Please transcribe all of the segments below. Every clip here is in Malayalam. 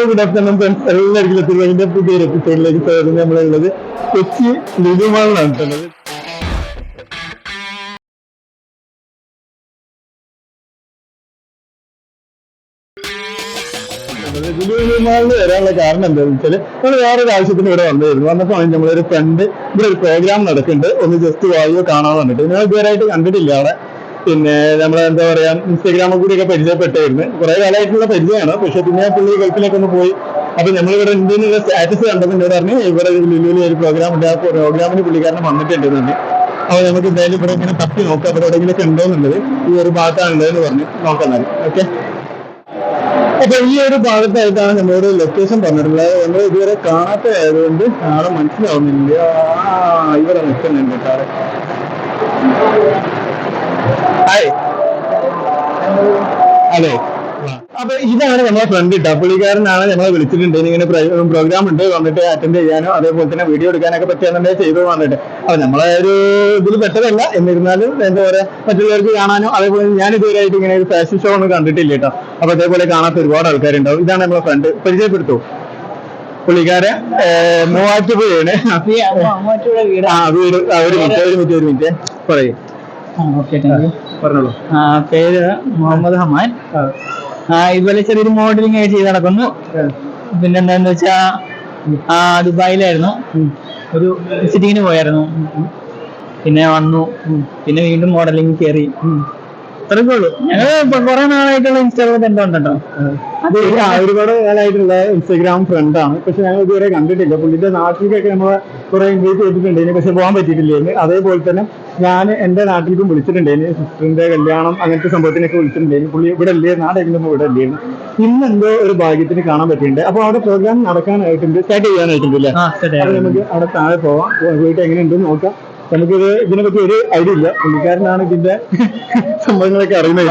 ഗുഡ് ആഫ്റ്റർനൂൺ ഫ്രണ്ട്സ് എല്ലാവർക്കും എത്തിയതിന്റെ പുതിയൊരു എപ്പിസോഡിലേക്ക് സ്വാഗതം നമ്മളുള്ളത് കൊച്ചി ലുലുമാളിലാണ് ഉള്ളത് ലുലുമാളിൽ വരാനുള്ള കാരണം എന്താണെന്ന് വെച്ചാൽ നമ്മൾ വേറൊരു ആവശ്യത്തിന് ഇവിടെ വന്നിരുന്നു വന്നപ്പോൾ നമ്മളൊരു ഫ്രണ്ട് ഇവിടെ ഒരു പ്രോഗ്രാം നടക്കുന്നുണ്ട് ഒന്ന് ജസ്റ്റ് വായോ കാണാൻ വന്നിട്ട് ഞാൻ ഇതുവരെയായിട്ട് കണ്ടിട്ടില്ല അവിടെ പിന്നെ നമ്മൾ എന്താ പറയാ ഇൻസ്റ്റാഗ്രാമിൽ ഒക്കെ പരിചയപ്പെട്ടായിരുന്നു കുറെ കാലമായിട്ടുള്ള പരിചയമാണ്. പക്ഷെ പിന്നെ പുള്ളി ഗൾഫിലേക്ക് ഒന്ന് പോയി. അപ്പൊ നമ്മളിവിടെ ഇന്ത്യയിൽ സ്റ്റാറ്റസ് കണ്ടെന്ന് പറഞ്ഞു ഇവിടെ ലുലുവിൽ ഒരു പ്രോഗ്രാം ഉണ്ട്. ആ പ്രോഗ്രാമിന് പുള്ളിക്കാരൻ തന്നെ അപ്പൊ നമുക്ക് എന്തായാലും ഇവിടെ ഇങ്ങനെ തപ്പി നോക്കാം. ഇവിടെ എവിടെയെങ്കിലും ഉണ്ടോന്നുള്ളത് ഈ ഒരു ഭാഗത്താണുള്ളതെന്ന് പറഞ്ഞു. നോക്കാം ഓക്കെ അപ്പൊ ഈ ഒരു ഭാഗത്തായിട്ടാണ് നമ്മളോട് ലൊക്കേഷൻ പറഞ്ഞിട്ടുള്ളത്. നമ്മൾ ഇതുവരെ കാണാത്ത ആയതുകൊണ്ട് ആളെ മനസ്സിലാവുന്നില്ല. ഇവിടെ നിൽക്കുന്നുണ്ട് കേട്ടോ. ഹായ് അതെ അപ്പൊ ഇതാണ് നമ്മളെ ഫ്രണ്ട് ഇട്ട പുള്ളിക്കാരനാണ് നമ്മളെ വിളിച്ചിട്ടുണ്ട്. ഇങ്ങനെ പ്രോഗ്രാം ഉണ്ട്. വന്നിട്ട് അറ്റൻഡ് ചെയ്യാനോ അതേപോലെ തന്നെ വീഡിയോ എടുക്കാനൊക്കെ പറ്റുന്നുണ്ടെങ്കിൽ ചെയ്തു വന്നിട്ട് അപ്പൊ നമ്മളെ ഒരു ഇതിൽ പെട്ടതല്ല. എന്നിരുന്നാലും എന്താ പറയാ മറ്റുള്ളവർക്ക് കാണാനോ അതേപോലെ ഞാൻ ഇതുവരെയായിട്ട് ഇങ്ങനെ ഒരു ഫാഷൻ ഷോ ഒന്നും കണ്ടിട്ടില്ല കേട്ടോ അപ്പൊ അതേപോലെ കാണാത്ത ഒരുപാട് ആൾക്കാരുണ്ടാവും. ഇതാണ് നമ്മളെ ഫ്രണ്ട് പരിചയപ്പെടുത്തു. പുള്ളിക്കാരൻ മൂവാറ്റുപുഴയാണ്. ആ വീട്. ഒരു മിനിറ്റ് ഒരു മിനിറ്റ് ഒരു മിനിറ്റ്. പറയൂ. ഓക്കെ താങ്ക് യു പറഞ്ഞോളൂ. പേര് മുഹമ്മദ് ഹമാൻ. ഇതുപോലെ ചെറിയൊരു മോഡലിംഗ് ആയിട്ട് ചെയ്ത് നടക്കുന്നു. പിന്നെന്താന്ന് വെച്ചാ ദുബായിലായിരുന്നു. ഒരു സിറ്റിങ്ങിന് പോയായിരുന്നു. പിന്നെ വന്നു. പിന്നെ വീണ്ടും മോഡലിംഗ് കയറി അത്രയൊക്കെ ഉള്ളൂ. ഞങ്ങൾ കുറെ നാളായിട്ടുള്ള ഇൻസ്റ്റാഗ്രാം ബന്ധമുണ്ട് കേട്ടോ അത് ഒരുപാട് കാലമായിട്ടുള്ള ഇൻസ്റ്റാഗ്രാം ഫ്രണ്ടാണ് പക്ഷെ ഞങ്ങൾ ഇതുവരെ കണ്ടിട്ടില്ല. പുള്ളിന്റെ നാട്ടിലേക്കൊക്കെ നമ്മളെ കുറെ ഇൻവൈറ്റ് ചെയ്തിട്ടുണ്ടായിരുന്നു പക്ഷെ പോകാൻ പറ്റിയിട്ടില്ല അതേപോലെ തന്നെ ഞാൻ എന്റെ നാട്ടിലേക്കും വിളിച്ചിട്ടുണ്ടായിരുന്നു സിസ്റ്ററിന്റെ കല്യാണം അങ്ങനത്തെ സംഭവത്തിനൊക്കെ വിളിച്ചിട്ടുണ്ടായിരുന്നു പുള്ളി ഇവിടെ അല്ലേ നാടെങ്കിലും ഇവിടെ അല്ലായിരുന്നു ഇന്ന് എന്തോ ഒരു ഭാഗ്യത്തിന് കാണാൻ പറ്റിയിട്ടുണ്ട്. അപ്പൊ അവിടെ പ്രോഗ്രാം നടക്കാനായിട്ടുണ്ട് സ്റ്റാർട്ട് ചെയ്യാനായിട്ടുണ്ട് അല്ലേ? നമുക്ക് അവിടെ താഴെ പോവാം. പോയിട്ട് എങ്ങനെയുണ്ടെന്ന് നോക്കാം. നമുക്കിത് ഇതിനെപ്പറ്റി ഒരു ഐഡിയ ഇല്ല. പുള്ളിക്കാരനാണ് ഇതിന്റെ സംഭവങ്ങളൊക്കെ അറിയുന്നത്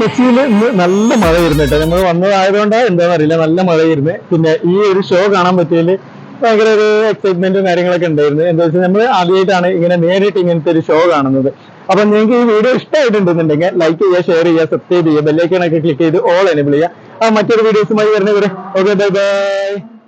കൊച്ചിയിൽ ഇന്ന് നല്ല മഴയായിരുന്നു കേട്ടോ. നമ്മൾ വന്നതായതുകൊണ്ട് എന്താണെന്ന് അറിയില്ല. നല്ല മഴ മഴയായിരുന്നു. പിന്നെ ഈ ഒരു ഷോ കാണാൻ പറ്റിയതിൽ ഭയങ്കര ഒരു എക്സൈറ്റ്മെന്റും കാര്യങ്ങളൊക്കെ ഉണ്ടായിരുന്നു. എന്താ വെച്ചാൽ നമ്മൾ ആദ്യമായിട്ടാണ് ഇങ്ങനെ നേരിട്ട് ഇങ്ങനത്തെ ഒരു ഷോ കാണുന്നത്. അപ്പൊ നിങ്ങൾക്ക് ഈ വീഡിയോ ഇഷ്ടമായിട്ടുണ്ടെന്നുണ്ടെങ്കിൽ ലൈക്ക് ചെയ്യുക ഷെയർ ചെയ്യുക സബ്സ്ക്രൈബ് ചെയ്യുക ബെല്ലൈക്കണൊക്കെ ക്ലിക്ക് ചെയ്ത് ഓൾ എനേബിൾ ചെയ്യുക. ആ മറ്റൊരു വീഡിയോസുമായി വരുന്നവരെ ഓക്കെ ബൈ ബൈ